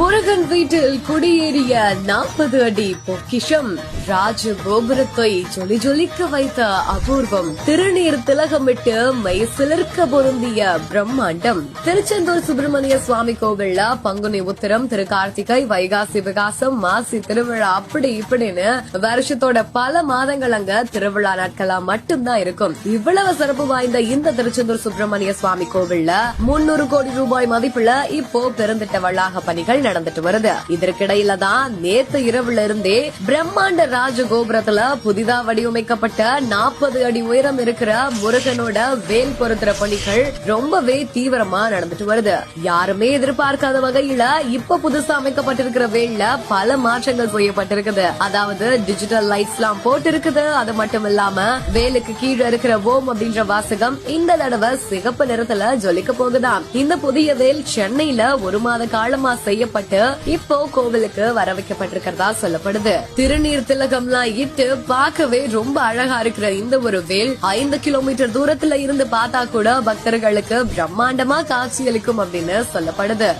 முருகன் வீட்டில் குடியேறிய நாற்பது அடி பொக்கிஷம் ராஜ கோபுரத்தை ஜொலி ஜொலிக்க வைத்த அபூர்வம். திருநீர் திலகமிட்டு மை சிலிர்க்க பொருந்திய பிரம்மாண்டம். திருச்செந்தூர் சுப்பிரமணிய சுவாமி கோவில்ல பங்குனி உத்திரம் திரு கார்த்திகை வைகாசி விகாசம் மாசி திருவிழா அப்படி இப்படின்னு வருஷத்தோட பல மாதங்கள் அங்க திருவிழா நாட்களா மட்டும்தான் இருக்கும். இவ்வளவு சிறப்பு வாய்ந்த இந்த திருச்செந்தூர் சுப்பிரமணிய சுவாமி கோவில்ல முன்னூறு கோடி ரூபாய் மதிப்புல இப்போ பெருந்திட்ட வளாக பணிகள் நடந்துட்டு வருது. இதற்கிடையில தான் நேத்து இரவுல இருந்தே பிரம்மாண்ட ராஜகோபுரத்துல புதிதா வடிவமைக்கப்பட்ட நாற்பது அடி உயரம் இருக்கிற முருகனோட வேல் பொருத்துற பணிகள் ரொம்பவே தீவிரமா நடந்துட்டு வருது. யாருமே எதிர்பார்க்காத வகையில இப்ப புதுசா அமைக்கப்பட்டிருக்கிற வேல்ல பல மாற்றங்கள் செய்யப்பட்டிருக்குது. அதாவது டிஜிட்டல் லைட்ஸ் எல்லாம் போட்டு இருக்குது அது மட்டும் இல்லாம வேலுக்கு கீழே இருக்கிற ஓம் அப்படின்ற வாசகம் இந்த தடவை சிகப்பு நிறத்துல ஜொலிக்க போகுதாம். இந்த புதிய வேல் சென்னையில ஒரு மாத காலமா செய்யப்பட்ட செய்யப்பட்டு இப்போ கோவிலுக்கு வர வைக்கப்பட்டிருக்கிறதா சொல்லப்படுது. திருநீர் திலகம்லாம் இட்டு பார்க்கவே ரொம்ப அழகா இருக்கிற இந்த ஒரு வேல் ஐந்து கிலோமீட்டர் தூரத்துல இருந்து பார்த்தா கூட பக்தர்களுக்கு பிரம்மாண்டமா காட்சியளிக்கும் அப்படின்னு சொல்லப்படுது.